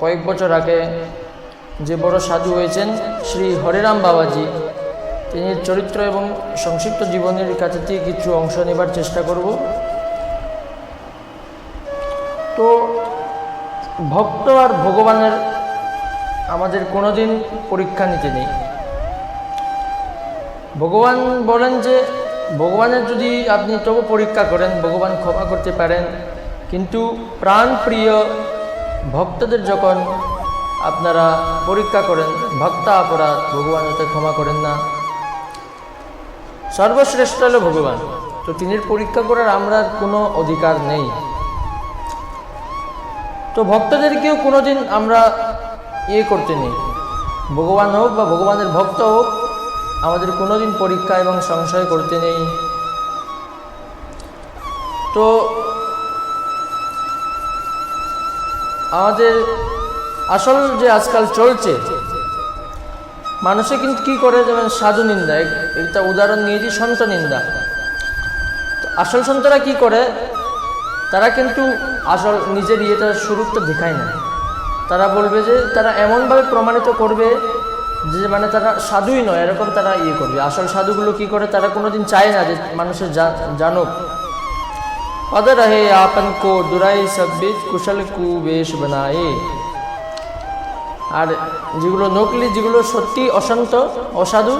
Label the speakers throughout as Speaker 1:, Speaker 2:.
Speaker 1: কয়েক বছর আগে যে বড় সাধু হয়েছেন শ্রী হরিরাম বাবাজি, তিনি চরিত্র এবং সংক্ষিপ্ত জীবনের কাছে থেকে কিছু অংশ নেবার চেষ্টা করব। তো ভক্ত আর ভগবানের আমাদের কোনোদিন পরীক্ষা নিতে নেই। ভগবান বলেন যে, ভগবানের যদি আপনি তবু পরীক্ষা করেন, ভগবান ক্ষমা করতে পারেন, কিন্তু প্রাণপ্রিয় ভক্তদের যখন আপনারা পরীক্ষা করেন, ভক্তা অপরাধ, ভগবান ওতে ক্ষমা করেন না। সর্বশ্রেষ্ঠ হলো ভগবান। তো তিনি পরীক্ষা করার আমরা কোনো অধিকার নেই। তো ভক্তদেরকেও কোনোদিন আমরা ইয়ে করতে নেই। ভগবান হোক বা ভগবানের ভক্ত হোক, আমাদের কোনোদিন পরীক্ষা এবং সংশয় করতে নেই। তো আমাদের আসল যে আজকাল চলছে, মানুষে কিন্তু কি করে যেমন সাধু নিন্দা একটা উদাহরণ নিয়েছি সন্ত নিন্দা। আসল সন্তরা কি করে, তারা কিন্তু আসল নিজের ইয়েটা শুরুটা দেখায় না। তারা বলবে যে, তারা এমনভাবে প্রমাণিত করবে যে মানে তারা সাধুই নয়, এরকম তারা ইয়ে করবে। আসল সাধুগুলো কি করে, তারা কোনোদিন চায় না যে মানুষের জানুক। পদ রহে আপন কো দুরাই সব্বিজ কুশল কুবেশ বানায়ে আর যেগুলো নকলি যেগুলো সত্যি অশান্ত অসাধু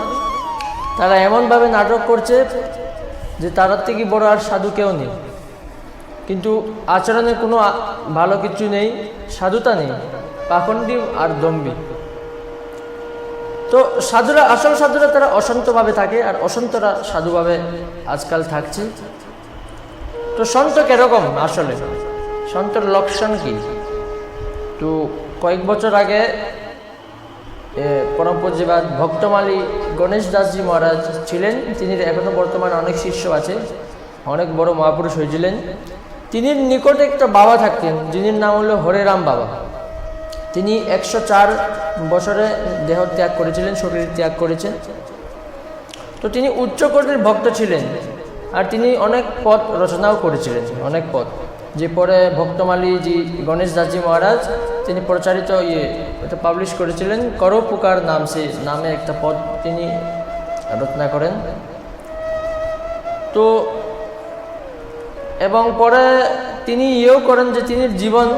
Speaker 1: তারা এমনভাবে নাটক করছে যে তার থেকে বড় আর সাধু কেউ নেই কিন্তু আচরণে কোনো ভালো কিছু নেই সাধুতা নেই পাখণ্ডি আর দম্বি তো সাধুরা আসল সাধুরা তারা অসন্তভাবে থাকে, আর অসন্তরা সাধুভাবে আজকাল থাকছে। তো সন্ত কীরকম আসলে? সন্তর লক্ষণ কি? তো কয়েক বছর আগে পরম ভক্তমালী গণেশ দাসজি মহারাজ ছিলেন। তিনি এখনও বর্তমানে অনেক শিষ্য আছে, অনেক বড় মহাপুরুষ হয়েছিলেন। তিনি নিকটে একটা বাবা থাকতেন, যিনির নাম হলো হরেরাম বাবা। তিনি একশো চার বছরে দেহ ত্যাগ করেছিলেন, শরীর ত্যাগ করেছেন। তো তিনি উচ্চকোটির ভক্ত ছিলেন। আর তিনি অনেক পদ রচনাও করেছিলেন, অনেক পদ যে পরে ভক্তমালী জি গণেশ দাসজি মহারাজ, তিনি প্রচারিত ইয়ে এটা পাবলিশ করেছিলেন করো পুকার নাম সে নামে একটা পদ তিনি রচনা করেন। তো এবং পরে তিনি ইয়েও করেন যে তিনি জীবন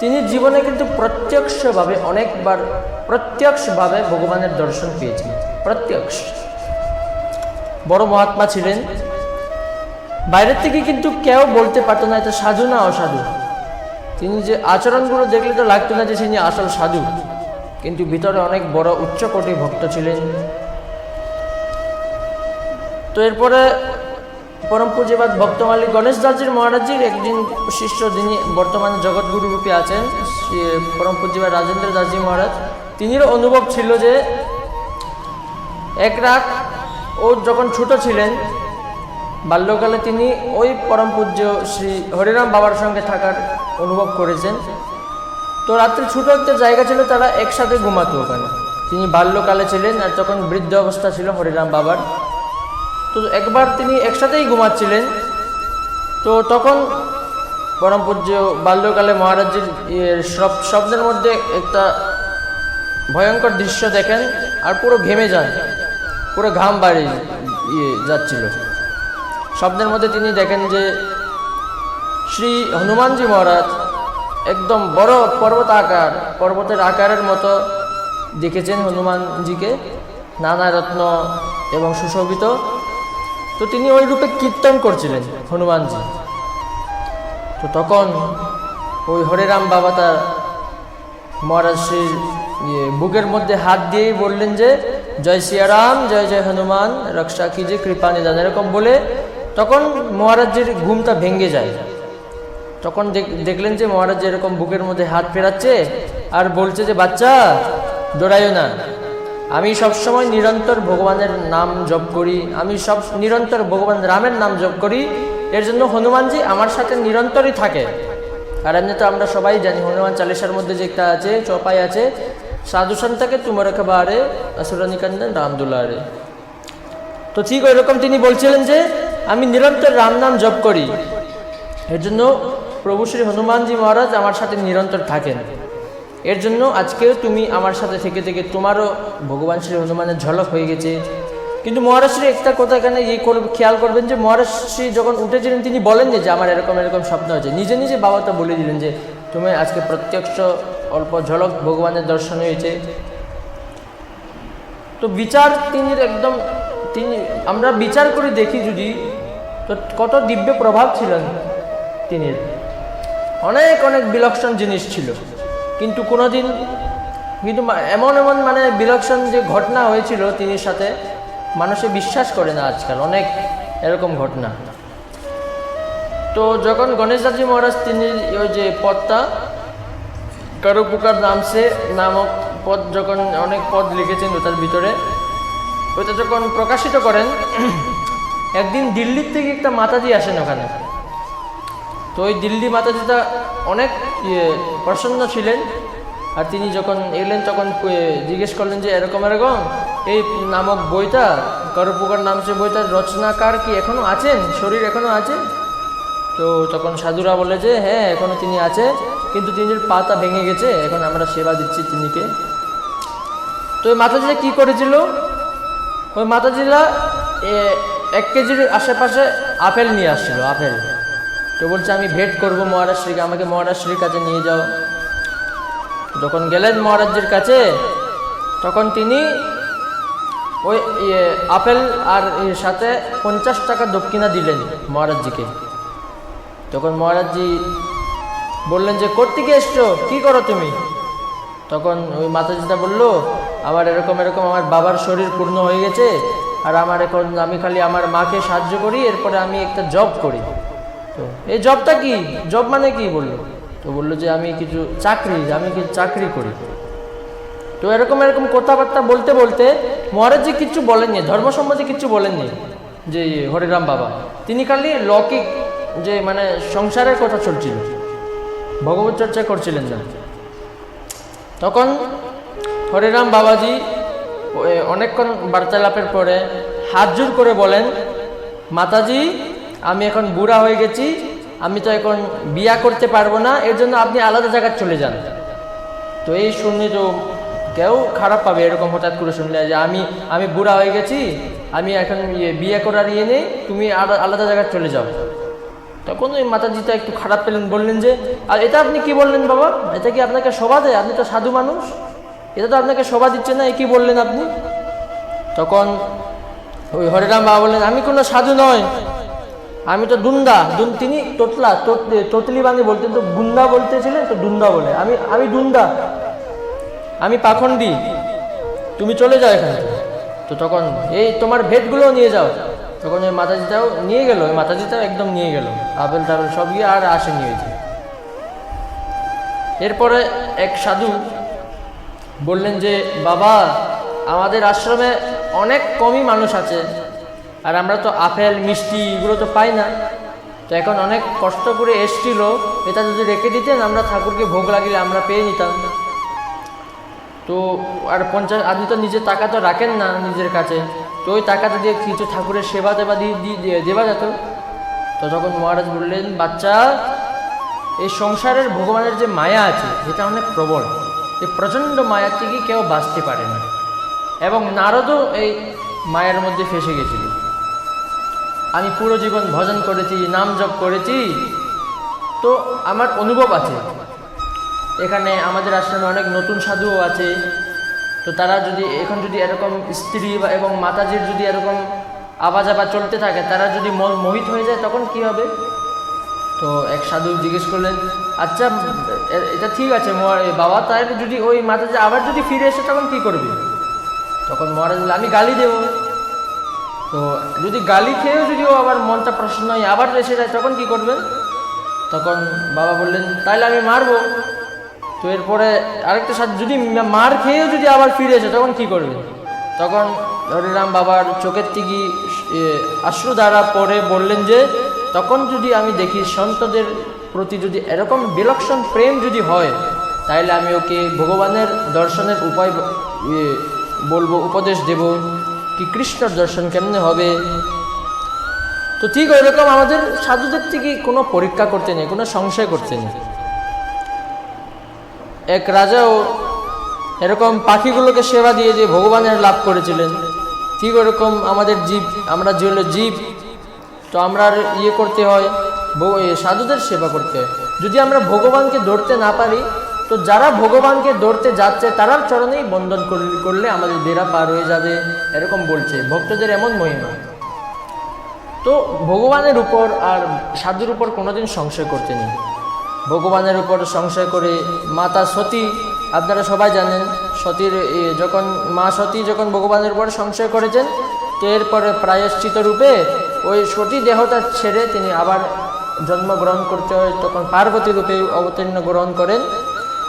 Speaker 1: তিনি জীবনে কিন্তু প্রত্যক্ষভাবে অনেকবার, প্রত্যক্ষভাবে ভগবানের দর্শন পেয়েছেন প্রত্যক্ষ। বড় মহাত্মা ছিলেন। বাইরের থেকে কিন্তু কেউ বলতে পারতো না এটা সাধু না অসাধু। তিনি যে আচরণগুলো দেখলে তো লাগতো না যে তিনি আসল সাধু। কিন্তু ভিতরে অনেক বড় উচ্চকোটি ভক্ত ছিলেন। তো এরপরে পরম পূজ্যবাদ ভক্তমালী গণেশ দাসজির মহারাজজির একদিন শিষ্য যিনি বর্তমানে জগৎগুরু রূপে আছেন পরম পূজ্যবাদ রাজেন্দ্র দাসজি মহারাজ, তিনিরও অনুভব ছিল যে এক রাত ও যখন ছোট ছিলেন বাল্যকালে তিনি ওই পরম পূজ্য শ্রী হরিরাম বাবার সঙ্গে থাকার অনুভব করেছেন। তো রাত্রে ছোটো একটা জায়গা ছিল, তারা একসাথে ঘুমাতো ওখানে। তিনি বাল্যকালে ছিলেন আর তখন বৃদ্ধ অবস্থা ছিল হরিরাম বাবার। তো একবার তিনি একসাথেই ঘুমাচ্ছিলেন। তো তখন পরম পূজ্য বাল্যকালে মহারাজজির ইয়ে স্বপ- স্বপ্নের মধ্যে একটা ভয়ঙ্কর দৃশ্য দেখেন আর পুরো ঘেমে যান, পুরো ঘাম বাড়ি ইয়ে যাচ্ছিল। স্বপ্নের মধ্যে তিনি দেখেন যে শ্রী হনুমানজি মহারাজ একদম বড় পর্বত আকার, পর্বতের আকারের মতো দেখেছেন হনুমানজিকে, নানা রত্ন এবং সুশোভিত। তো তিনি ওই রূপে কীর্তন করছিলেন হনুমানজি। তো তখন ওই হরেরাম বাবা তার মহারাজ শ্রীর ইয়ে বুকের মধ্যে হাত দিয়েই বললেন যে, জয় সিয়ারাম, জয় জয় হনুমান রক্ষা কি যে কৃপা নিদান, এরকম বলে তখন মহারাজের ঘুমটা ভেঙে যায়, তখন দেখ- দেখলেন যে মহারাজ এরকম বুকের মধ্যে হাত ফেরাচ্ছে আর বলছে যে, বাচ্চা, দৌড়াইও না। আমি সবসময় নিরন্তর ভগবানের নাম জপ করি, আমি সব নিরন্তর ভগবান রামের নাম জপ করি, এর জন্য হনুমানজি আমার সাথে নিরন্তরই থাকে। আর এমনি তো আমরা সবাই জানি, হনুমান চালিসার মধ্যে যে একটা আছে, চপাই আছে, সাধু সন্তাকে তুমর বারে আসুরানিকান্দন রামদুলারে তো ঠিক ওই রকম তিনি বলছিলেন যে আমি নিরন্তর রাম নাম জপ করি। এর জন্য প্রভু শ্রী হনুমানজি মহারাজ আমার সাথে নিরন্তর থাকেন। এর জন্য আজকেও তুমি আমার সাথে থেকে থেকে তোমারও ভগবান শ্রী হনুমানের ঝলক হয়ে গেছে। কিন্তু মহারাষ্ট্রে একটা কথা এখানে ইয়ে করবে, খেয়াল করবেন যে মহারাষ্ট্রী যখন উঠেছিলেন, তিনি বলেন যে আমার এরকম এরকম স্বপ্ন হয়েছে নিজে নিজে বাবা তো বলে দিলেন যে, তুমি আজকে প্রত্যক্ষ অল্প ঝলক ভগবানের দর্শন হয়েছে। তো বিচার তিনি একদম তিনি আমরা বিচার করে দেখি যদি কত দিব্য প্রভাব ছিলেন তিনি অনেক অনেক বিলক্ষণ জিনিস ছিল। কিন্তু কোনোদিন কিন্তু এমন এমন মানে বিলক্ষণ যে ঘটনা হয়েছিল তিনি সাথে, মানুষে বিশ্বাস করে না আজকাল। অনেক এরকম ঘটনা। তো যখন গণেশ দাসজি মহারাজ তিনি ওই যে পদটা কারুপুকার নামসে নামক পদ যখন অনেক পদ লিখেছেন ওটার ভিতরে ওটা যখন প্রকাশিত করেন, একদিন দিল্লির থেকে একটা মাতাজি আসেন ওখানে। তো ওই দিল্লি মাতাজিটা অনেক ইয়ে প্রসন্ন ছিলেন। আর তিনি যখন এলেন, তখন জিজ্ঞেস করলেন যে, এরকম এরকম? এই নামক বইটা, করপুকার নাম সে বইটার রচনাকার কি এখনও আছেন? শরীর এখনও আছে? তো তখন সাধুরা বলে যে হ্যাঁ এখনও তিনি আছে, কিন্তু তিনি পাতা ভেঙে গেছে, এখন আমরা সেবা দিচ্ছি তিনিকে। তো ওই মাতাজিরা কি করেছিল? ওই মাতাজিরা এক কেজির আশেপাশে আপেল নিয়ে আসছিল, আপেল। তো বলছে, আমি ভেট করব মহারাষ্ট্রীকে, আমাকে মহারাষ্ট্রীর কাছে নিয়ে যাও। যখন গেলেন মহারাজ্যের কাছে, তখন তিনি ওই আপেল আর সাথে পঞ্চাশ টাকা দক্ষিণা দিলেন মহারাজজিকে তখন মহারাজজি বললেন যে, কোত্থেকে এসছো? কী করো তুমি? তখন ওই মাতাজিটা বলল আমার এরকম এরকম আমার বাবার শরীর পূর্ণ হয়ে গেছে, আর আমার এখন আমি খালি আমার মাকে সাহায্য করি, এরপরে আমি একটা জব করি। তো এই জবটা কি? জব মানে কি বলল? তো বলল যে আমি কিছু চাকরি, আমি কিছু চাকরি করি। তো এরকম এরকম কথাবার্তা বলতে বলতে মহারাজজি কিচ্ছু বলেননি, ধর্ম সম্বন্ধে কিচ্ছু বলেননি, যে হরিরাম বাবা। তিনি খালি লৌকিক যে মানে সংসারের কথা চলছিল, ভগবত চর্চা করছিলেন না। তখন হরিরাম বাবাজি অনেকক্ষণ বার্তালাপের পরে হাত জোর করে বলেন, মাতাজি, আমি এখন বুড়া হয়ে গেছি, আমি তো এখন বিয়া করতে পারব না, এর জন্য আপনি আলাদা জায়গায় চলে যান। তো এই শুনে তো কেউ খারাপ পাবে এরকম হঠাৎ করে শুনলে যে আমি আমি বুড়া হয়ে গেছি, আমি এখন ইয়ে বিয়ে করার ইয়ে নেই, তুমি আলা- আলাদা জায়গায় চলে যাও। তখন ওই মাতাজিটা একটু খারাপ পেলেন, বললেন যে, আর এটা আপনি কি বললেন বাবা? এটা কি আপনাকে শোভা দেয়? আপনি তো সাধু মানুষ। এটা তো আপনাকে শোভা দিচ্ছে না, এ কি বললেন আপনি? তখন ওই হরিরাম বাবা বললেন, আমি কোনো সাধু নয় আমি তো দুন্দা। দুন, তিনি তোতলা তোত- তোতলি বাঙি বলতেন তো গুন্দা বলতেছিলেন, তো দুন্দা বলে। আমি আমি দুন্দা। আমি পাখন্ডি তুমি চলে যাও এখানে তো তখন, এই তোমার ভেটগুলো নিয়ে যাও। তখন ওই মাতাজিটাও নিয়ে গেল, ওই মাতাজিটাও একদম নিয়ে গেল। আপেল টাপেল সব গিয়ে আর আসেনি ওই যে। এরপরে এক সাধু বললেন যে, বাবা, আমাদের আশ্রমে অনেক কমই মানুষ আছে, আর আমরা তো আপেল, মিষ্টি এগুলো তো পাই না। তো এখন অনেক কষ্ট করে এসছিল, এটা যদি রেখে দিতেন, আমরা ঠাকুরকে ভোগ লাগিলে আমরা পেয়ে নিতাম। তো আর পঞ্চাশ আপনি তো নিজের টাকা তো রাখেন না নিজের কাছে। তো ওই টাকাটা দিয়ে কিছু ঠাকুরের সেবা দিয়ে- দিয়ে দেওয়া যেত। তো তখন মহারাজ বললেন, বাচ্চা, এই সংসারের ভগবানের যে মায়া আছে যেটা অনেক প্রবল। এই প্রচণ্ড মায়া থেকে কেউ বাঁচতে পারে না। এবং নারদও এই মায়ের মধ্যে ফেসে গেছিল। আমি পুরো জীবন ভজন করেছি, নাম জপ করেছি। তো আমার অনুভব আছে। এখানে আমাদের আশ্রমে অনেক নতুন সাধুও আছে। তো তারা যদি এখন যদি এরকম স্ত্রী বা এবং মাতাজির যদি এরকম আওয়াজ আবার চলতে থাকে, তারা যদি মন মোহিত হয়ে যায়, তখন কি হবে? তো এক সাধু জিজ্ঞেস করলেন আচ্ছা এটা ঠিক আছে বাবা তার যদি ওই মাতাজি আবার যদি ফিরে এসে, তখন কি করবে? তখন মহারাজ আমি গালি দেবো। তো যদি গালি খেয়েও যদি ও আবার মনটা প্রশ্ন হয় আবার এসে যায়, তখন কি করবেন তখন বাবা বললেন তাহলে আমি মারবো। তো এরপরে আরেকটা সাথে যদি মার খেয়েও যদি আবার ফিরে এসে তখন কি করবে? তখন হরিরাম বাবার চোখের থেকে আশ্রু দ্বারা পরে বললেন যে, তখন যদি আমি দেখি সন্তদের প্রতি যদি এরকম বিলক্ষণ প্রেম যদি হয় তাহলে আমি ওকে ভগবানের দর্শনের উপায় বলব, উপদেশ দেব কি কৃষ্ণর দর্শন কেমনে হবে? তো ঠিক ওইরকম আমাদের সাধুদের থেকে কোনো পরীক্ষা করতে নেই, কোনো সংশয় করতে নেই। এক রাজাও এরকম পাখিগুলোকে সেবা দিয়ে যে ভগবানের লাভ করেছিলেন। ঠিক ওরকম আমাদের জীব, আমরা যে হলো জীব, তো আমরা ইয়ে করতে হয় সাধুদের সেবা করতে হয়। যদি আমরা ভগবানকে ধরতে না পারি, তো যারা ভগবানকে ধরতে যাচ্ছে, তারার চরণেই বন্ধন করলে আমাদের বেড়া পার হয়ে যাবে, এরকম বলছে। ভক্তদের এমন মহিমা। তো ভগবানের উপর আর সাধুর উপর কোনোদিন সংশয় করতে নেই। ভগবানের উপর সংশয় করে মাতা সতী, আপনারা সবাই জানেন, সতীর যখন মা সতী যখন ভগবানের উপর সংশয় করেছেন, তো এরপরে প্রায়শ্চিত রূপে ওই সতী দেহটা ছেড়ে তিনি আবার জন্মগ্রহণ করতে হয়, তখন পার্বতী রূপে অবতীর্ণ গ্রহণ করেন।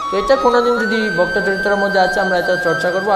Speaker 1: তো এটা কোনোদিন যদি ভক্ত চরিত্রের মধ্যে আছে, আমরা এটা চর্চা করব।